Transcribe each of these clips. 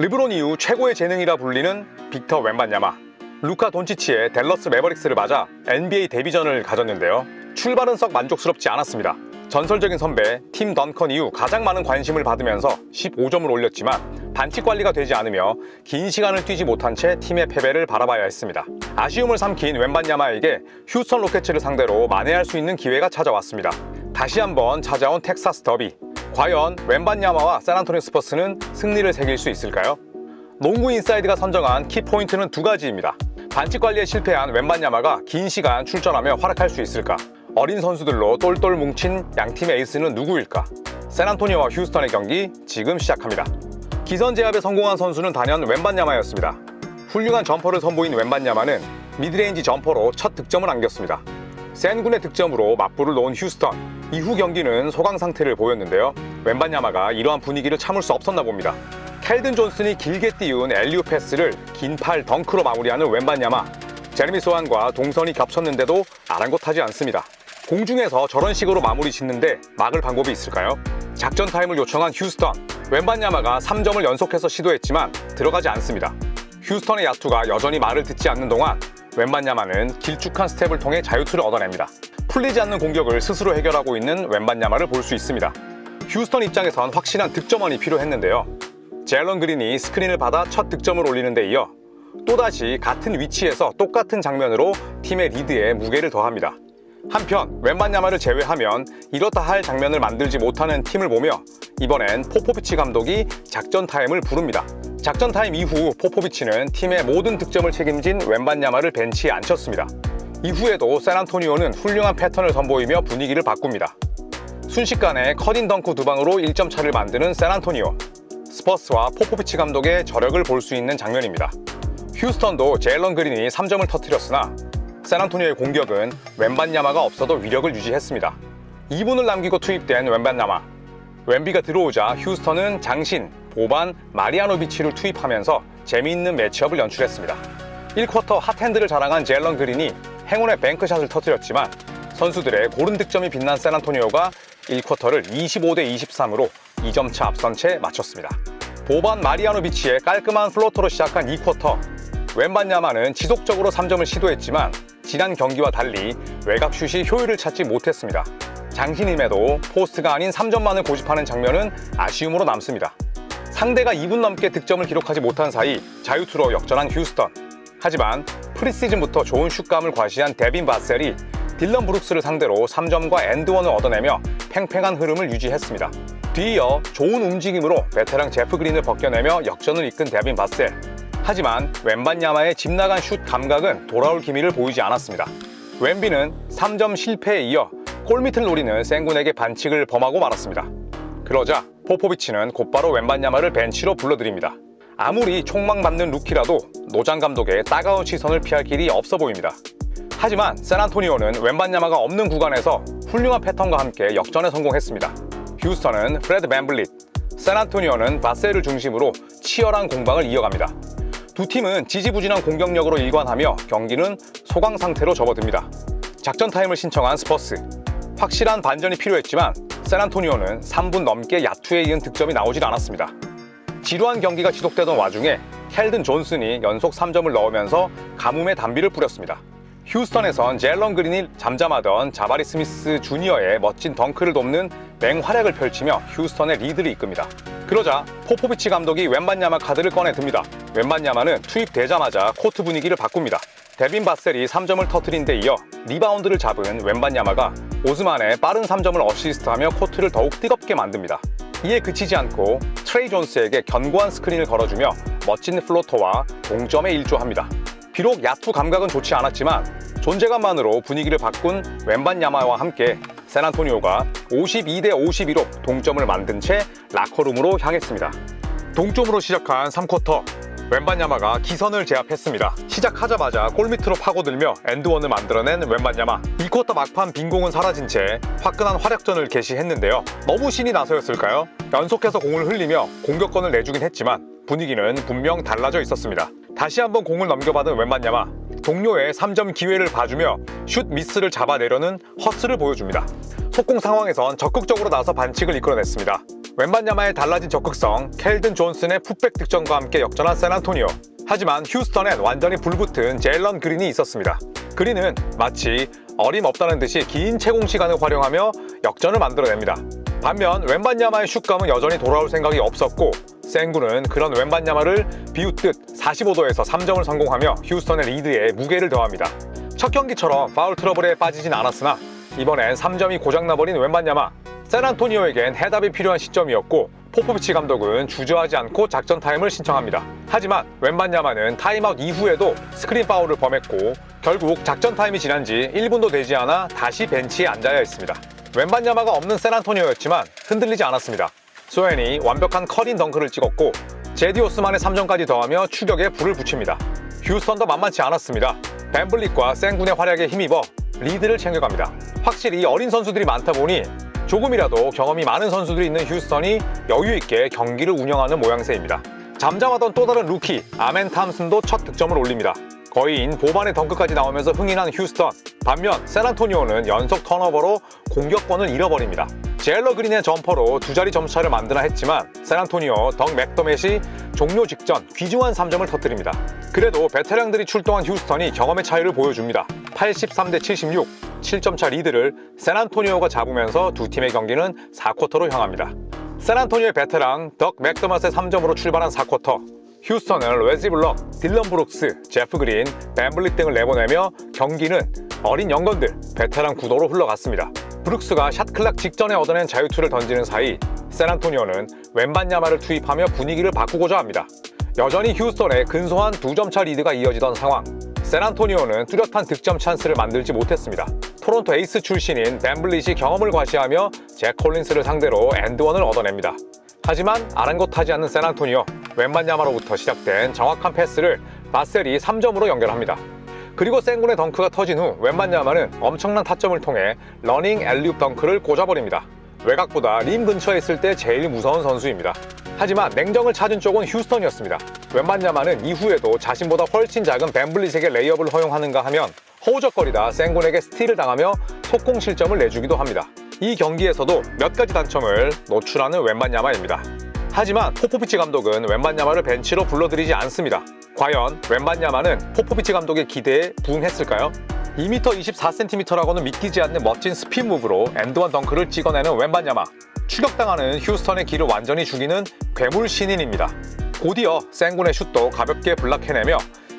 르브론 이후 최고의 재능이라 불리는 빅터 웬반야마. 루카 돈치치의 댈러스 매버릭스를 맞아 NBA 데뷔전을 가졌는데요. 출발은 썩 만족스럽지 않았습니다. 전설적인 선배 팀 던컨 이후 가장 많은 관심을 받으면서 15점을 올렸지만 반칙 관리가 되지 않으며 긴 시간을 뛰지 못한 채 팀의 패배를 바라봐야 했습니다. 아쉬움을 삼킨 웬반야마에게 휴스턴 로켓츠를 상대로 만회할 수 있는 기회가 찾아왔습니다. 다시 한번 찾아온 텍사스 더비. 과연 웬반야마와 샌안토니오 스퍼스는 승리를 새길 수 있을까요? 농구 인사이드가 선정한 키포인트는 두 가지입니다. 반칙 관리에 실패한 웬반야마가 긴 시간 출전하며 활약할 수 있을까? 어린 선수들로 똘똘 뭉친 양팀의 에이스는 누구일까? 샌안토니오와 휴스턴의 경기 지금 시작합니다. 기선 제압에 성공한 선수는 단연 웬반야마였습니다. 훌륭한 점퍼를 선보인 웬반야마는 미드레인지 점퍼로 첫 득점을 안겼습니다. 센군의 득점으로 맞불을 놓은 휴스턴. 이후 경기는 소강 상태를 보였는데요. 웬반야마가 이러한 분위기를 참을 수 없었나 봅니다. 켈든 존슨이 길게 띄운 엘리오 패스를 긴 팔 덩크로 마무리하는 웬반야마. 제르미 소환과 동선이 겹쳤는데도 아랑곳하지 않습니다. 공중에서 저런 식으로 마무리 짓는데 막을 방법이 있을까요? 작전 타임을 요청한 휴스턴. 웬반야마가 3점을 연속해서 시도했지만 들어가지 않습니다. 휴스턴의 야투가 여전히 말을 듣지 않는 동안 웬반야마는 길쭉한 스텝을 통해 자유투를 얻어냅니다. 풀리지 않는 공격을 스스로 해결하고 있는 웬반야마를 볼 수 있습니다. 휴스턴 입장에선 확실한 득점원이 필요했는데요. 제앨런 그린이 스크린을 받아 첫 득점을 올리는 데 이어 또다시 같은 위치에서 똑같은 장면으로 팀의 리드에 무게를 더합니다. 한편 웬반 야마를 제외하면 이렇다 할 장면을 만들지 못하는 팀을 보며 이번엔 포포비치 감독이 작전 타임을 부릅니다. 작전 타임 이후 포포비치는 팀의 모든 득점을 책임진 웬반 야마를 벤치에 앉혔습니다. 이후에도 샌안토니오는 훌륭한 패턴을 선보이며 분위기를 바꿉니다. 순식간에 커딘 덩크 두 방으로 1점 차를 만드는 샌안토니오. 스퍼스와 포포비치 감독의 저력을 볼 수 있는 장면입니다. 휴스턴도 제일런 그린이 3점을 터뜨렸으나 샌안토니오의 공격은 웬반야마가 없어도 위력을 유지했습니다. 2분을 남기고 투입된 웬반야마. 웬비가 들어오자 휴스턴은 장신, 보반, 마리아노비치를 투입하면서 재미있는 매치업을 연출했습니다. 1쿼터 핫핸드를 자랑한 제일런 그린이 행운의 뱅크샷을 터뜨렸지만 선수들의 고른 득점이 빛난 샌안토니오가 1쿼터를 25대 23으로 2점 차 앞선 채 마쳤습니다. 보반 마리아노비치의 깔끔한 플로터로 시작한 2쿼터 웬반야마는 지속적으로 3점을 시도했지만 지난 경기와 달리 외곽 슛이 효율을 찾지 못했습니다. 장신임에도 포스트가 아닌 3점만을 고집하는 장면은 아쉬움으로 남습니다. 상대가 2분 넘게 득점을 기록하지 못한 사이 자유투로 역전한 휴스턴. 하지만 프리시즌부터 좋은 슛감을 과시한 데빈 바셀이 딜런 브룩스를 상대로 3점과 엔드원을 얻어내며 팽팽한 흐름을 유지했습니다. 뒤이어 좋은 움직임으로 베테랑 제프 그린을 벗겨내며 역전을 이끈 데빈 바셀. 하지만 웬반야마의 집 나간 슛 감각은 돌아올 기미를 보이지 않았습니다. 웬비는 3점 실패에 이어 골밑을 노리는 센군에게 반칙을 범하고 말았습니다. 그러자 포포비치는 곧바로 웬반야마를 벤치로 불러들입니다. 아무리 촉망받는 루키라도 노장 감독의 따가운 시선을 피할 길이 없어 보입니다. 하지만 샌안토니오는 웬반야마가 없는 구간에서 훌륭한 패턴과 함께 역전에 성공했습니다. 휴스턴은 프레드 벤블릿, 샌안토니오는 바셀을 중심으로 치열한 공방을 이어갑니다. 두 팀은 지지부진한 공격력으로 일관하며 경기는 소강 상태로 접어듭니다. 작전 타임을 신청한 스퍼스. 확실한 반전이 필요했지만 샌안토니오는 3분 넘게 야투에 이은 득점이 나오질 않았습니다. 지루한 경기가 지속되던 와중에 켈든 존슨이 연속 3점을 넣으면서 가뭄의 단비를 뿌렸습니다. 휴스턴에선 젤런 그린이 잠잠하던 자바리 스미스 주니어의 멋진 덩크를 돕는 맹활약을 펼치며 휴스턴의 리드를 이끕니다. 그러자 포포비치 감독이 웬반야마 카드를 꺼내 듭니다. 웬반야마는 투입되자마자 코트 분위기를 바꿉니다. 데빈 바셀이 3점을 터트린 데 이어 리바운드를 잡은 웬반야마가 오스만의 빠른 3점을 어시스트하며 코트를 더욱 뜨겁게 만듭니다. 이에 그치지 않고 트레이 존스에게 견고한 스크린을 걸어주며 멋진 플로터와 동점에 일조합니다. 비록 야투 감각은 좋지 않았지만 존재감만으로 분위기를 바꾼 웬반야마와 함께 샌안토니오가 52대 52로 동점을 만든 채 라커룸으로 향했습니다. 동점으로 시작한 3쿼터 웬반야마가 기선을 제압했습니다. 시작하자마자 골밑으로 파고들며 엔드원을 만들어낸 웬반야마. 2쿼터 막판 빈공은 사라진 채 화끈한 활약전을 개시했는데요. 너무 신이 나서였을까요? 연속해서 공을 흘리며 공격권을 내주긴 했지만 분위기는 분명 달라져 있었습니다. 다시 한번 공을 넘겨받은 웬반야마. 동료의 3점 기회를 봐주며 슛 미스를 잡아내려는 허스를 보여줍니다. 속공 상황에선 적극적으로 나서 반칙을 이끌어냈습니다. 웬반야마의 달라진 적극성, 켈든 존슨의 풋백 득점과 함께 역전한 샌안토니오. 하지만 휴스턴엔 완전히 불붙은 제일런 그린이 있었습니다. 그린은 마치 어림없다는 듯이 긴 채공 시간을 활용하며 역전을 만들어냅니다. 반면 웬반야마의 슛감은 여전히 돌아올 생각이 없었고 생구는 그런 웬반야마를 비웃듯 45도에서 3점을 성공하며 휴스턴의 리드에 무게를 더합니다. 첫 경기처럼 파울 트러블에 빠지진 않았으나 이번엔 3점이 고장나버린 웬반야마 샌안토니오에겐 해답이 필요한 시점이었고 포포비치 감독은 주저하지 않고 작전 타임을 신청합니다. 하지만 웬반야마는 타임아웃 이후에도 스크린 파울을 범했고 결국 작전 타임이 지난 지 1분도 되지 않아 다시 벤치에 앉아야 했습니다. 웬반야마가 없는 샌안토니오였지만 흔들리지 않았습니다. 소엔이 완벽한 커린 덩크를 찍었고 제디 오스만의 3점까지 더하며 추격에 불을 붙입니다. 휴스턴도 만만치 않았습니다. 벤블릿과 생군의 활약에 힘입어 리드를 챙겨갑니다. 확실히 어린 선수들이 많다 보니 조금이라도 경험이 많은 선수들이 있는 휴스턴이 여유 있게 경기를 운영하는 모양새입니다. 잠잠하던 또 다른 루키 아멘 탐슨도 첫 득점을 올립니다. 거의인 보반의 덩크까지 나오면서 난 휴스턴. 반면 샌안토니오는 연속 턴오버로 공격권을 잃어버립니다. 제일러 그린의 점퍼로 두 자리 점차를 만드나 했지만 샌안토니오 덩 맥더맷이 종료 직전 귀중한 3점을 터뜨립니다. 그래도 베테랑들이 출동한 휴스턴이 경험의 차이를 보여줍니다. 83대 76, 7점 차 리드를 샌안토니오가 잡으면서 두 팀의 경기는 4쿼터로 향합니다. 샌안토니오의 베테랑 덕 맥더맷의 3점으로 출발한 4쿼터. 휴스턴은 레지 블럭, 딜런 브룩스, 제프 그린, 벤블릿 등을 내보내며 경기는 어린 영건들, 베테랑 구도로 흘러갔습니다. 브룩스가 샷 클락 직전에 얻어낸 자유투를 던지는 사이 샌안토니오는 웬반야마를 투입하며 분위기를 바꾸고자 합니다. 여전히 휴스턴의 근소한 두 점 차 리드가 이어지던 상황. 샌안토니오는 뚜렷한 득점 찬스를 만들지 못했습니다. 토론토 에이스 출신인 벤블릿이 경험을 과시하며 잭 콜린스를 상대로 엔드원을 얻어냅니다. 하지만 아랑곳하지 않는 샌안토니오, 웬반야마로부터 시작된 정확한 패스를 바셀이 3점으로 연결합니다. 그리고 생군의 덩크가 터진 후 웬반야마는 엄청난 타점을 통해 러닝 엘리웁 덩크를 꽂아버립니다. 외곽보다 림 근처에 있을 때 제일 무서운 선수입니다. 하지만 냉정을 찾은 쪽은 휴스턴이었습니다. 웬반야마는 이후에도 자신보다 훨씬 작은 벤블릿에게 레이업을 허용하는가 하면 허우적거리다 생군에게 스틸을 당하며 속공 실점을 내주기도 합니다. 이 경기에서도 몇 가지 단점을 노출하는 웬반야마입니다. 하지만 포포비치 감독은 웬반야마를 벤치로 불러들이지 않습니다. 과연 웬반야마는 포포비치 감독의 기대에 부응했을까요? 2m 24cm라고는 믿기지 않는 멋진 스핀 무브로 엔드원 덩크를 찍어내는 웬반야마. 추격당하는 휴스턴의 길을 완전히 죽이는 괴물 신인입니다. 곧이어 생군의 슛도 가볍게 블락해내며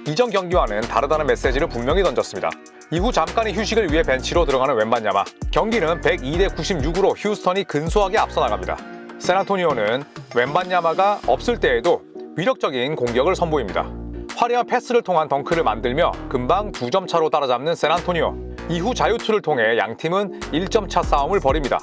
이전 경기와는 다르다는 메시지를 분명히 던졌습니다. 이후 잠깐의 휴식을 위해 벤치로 들어가는 웬반야마. 경기는 102대 96으로 휴스턴이 근소하게 앞서 나갑니다. 세나토니오는 웬반야마가 없을 때에도 위력적인 공격을 선보입니다. 화려한 패스를 통한 덩크를 만들며 금방 두 점 차로 따라잡는 샌안토니오. 이후 자유투를 통해 양 팀은 1점 차 싸움을 벌입니다.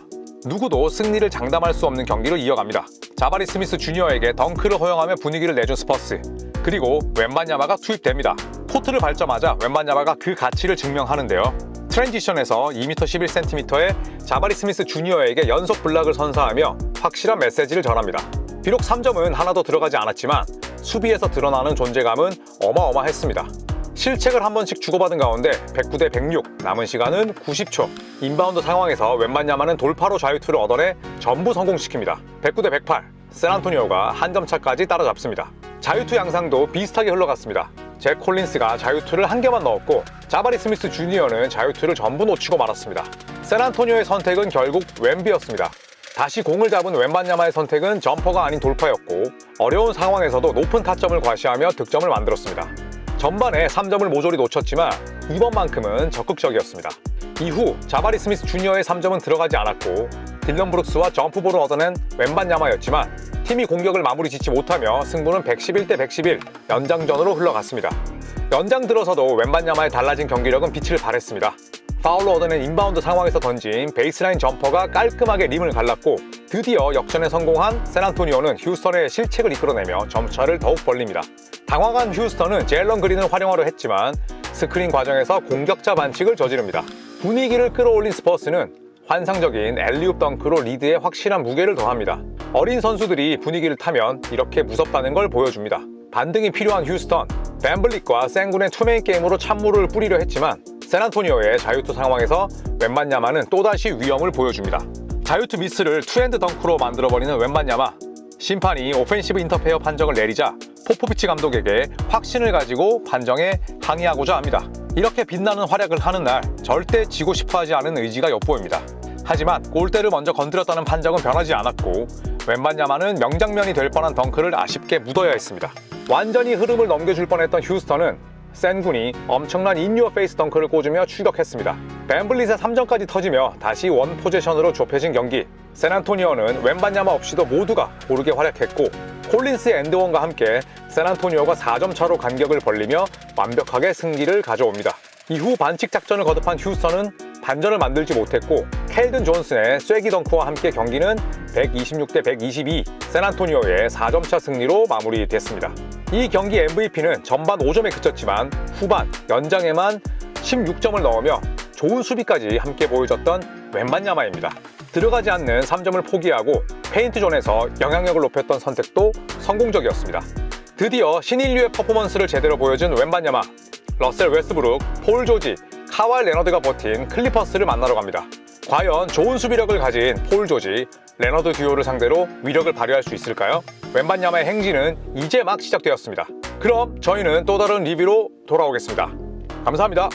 누구도 승리를 장담할 수 없는 경기를 이어갑니다. 자바리 스미스 주니어에게 덩크를 허용하며 분위기를 내준 스퍼스. 그리고 웬반야마가 투입됩니다. 코트를 밟자마자 웬반야마가 그 가치를 증명하는데요. 트랜지션에서 2m 11cm의 자바리 스미스 주니어에게 연속 블락을 선사하며 확실한 메시지를 전합니다. 비록 3점은 하나도 들어가지 않았지만 수비에서 드러나는 존재감은 어마어마했습니다. 실책을 한 번씩 주고받은 가운데 109대 106, 남은 시간은 90초. 인바운드 상황에서 웬만야마는 돌파로 자유투를 얻어내 전부 성공시킵니다. 109대 108, 샌안토니오가 한 점 차까지 따라잡습니다. 자유투 양상도 비슷하게 흘러갔습니다. 잭 콜린스가 자유투를 한 개만 넣었고 자바리 스미스 주니어는 자유투를 전부 놓치고 말았습니다. 샌안토니오의 선택은 결국 웬비였습니다. 다시 공을 잡은 웬반야마의 선택은 점퍼가 아닌 돌파였고 어려운 상황에서도 높은 타점을 과시하며 득점을 만들었습니다. 전반에 3점을 모조리 놓쳤지만 이번만큼은 적극적이었습니다. 이후 자바리 스미스 주니어의 3점은 들어가지 않았고 딜런 브룩스와 점프볼을 얻어낸 웬반야마였지만 팀이 공격을 마무리 짓지 못하며 승부는 111대 111 연장전으로 흘러갔습니다. 연장 들어서도 웬반야마의 달라진 경기력은 빛을 발했습니다. 파울로 얻어낸 인바운드 상황에서 던진 베이스라인 점퍼가 깔끔하게 림을 갈랐고 드디어 역전에 성공한 샌안토니오는 휴스턴의 실책을 이끌어내며 점차를 더욱 벌립니다. 당황한 휴스턴은 제일런 그린을 활용하려 했지만 스크린 과정에서 공격자 반칙을 저지릅니다. 분위기를 끌어올린 스퍼스는 환상적인 엘리웁 덩크로 리드에 확실한 무게를 더합니다. 어린 선수들이 분위기를 타면 이렇게 무섭다는 걸 보여줍니다. 반등이 필요한 휴스턴, 벤블릭과 생군의 투메인 게임으로 찬물을 뿌리려 했지만 샌안토니오의 자유투 상황에서 웬만야마는 또다시 위험을 보여줍니다. 자유투 미스를 투핸드 덩크로 만들어버리는 웬만야마 심판이 오펜시브 인터페어 판정을 내리자 포포비치 감독에게 확신을 가지고 판정에 항의하고자 합니다. 이렇게 빛나는 활약을 하는 날 절대 지고 싶어하지 않은 의지가 엿보입니다. 하지만 골대를 먼저 건드렸다는 판정은 변하지 않았고 웬만 야마는 명장면이 될 뻔한 덩크를 아쉽게 묻어야 했습니다. 완전히 흐름을 넘겨줄 뻔했던 휴스턴은 센군이 엄청난 인유어 페이스 덩크를 꽂으며 추격했습니다. 벤블릿의 3점까지 터지며 다시 원 포지션으로 좁혀진 경기. 샌안토니오는 웬반야마 없이도 모두가 고르게 활약했고 콜린스의 엔드원과 함께 샌안토니오가 4점 차로 간격을 벌리며 완벽하게 승리를 가져옵니다. 이후 반칙 작전을 거듭한 휴스턴은 반전을 만들지 못했고 켈든 존슨의 쐐기 덩크와 함께 경기는 126대 122 샌안토니오의 4점차 승리로 마무리됐습니다. 이 경기 MVP는 전반 5점에 그쳤지만 후반 연장에만 16점을 넣으며 좋은 수비까지 함께 보여줬던 웬반야마입니다. 들어가지 않는 3점을 포기하고 페인트 존에서 영향력을 높였던 선택도 성공적이었습니다. 드디어 신인류의 퍼포먼스를 제대로 보여준 웬반야마 러셀 웨스브룩, 폴 조지, 카왈 레너드가 버틴 클리퍼스를 만나러 갑니다. 과연 좋은 수비력을 가진 폴 조지, 레너드 듀오를 상대로 위력을 발휘할 수 있을까요? 웬반야마의 행진은 이제 막 시작되었습니다. 그럼 저희는 또 다른 리뷰로 돌아오겠습니다. 감사합니다.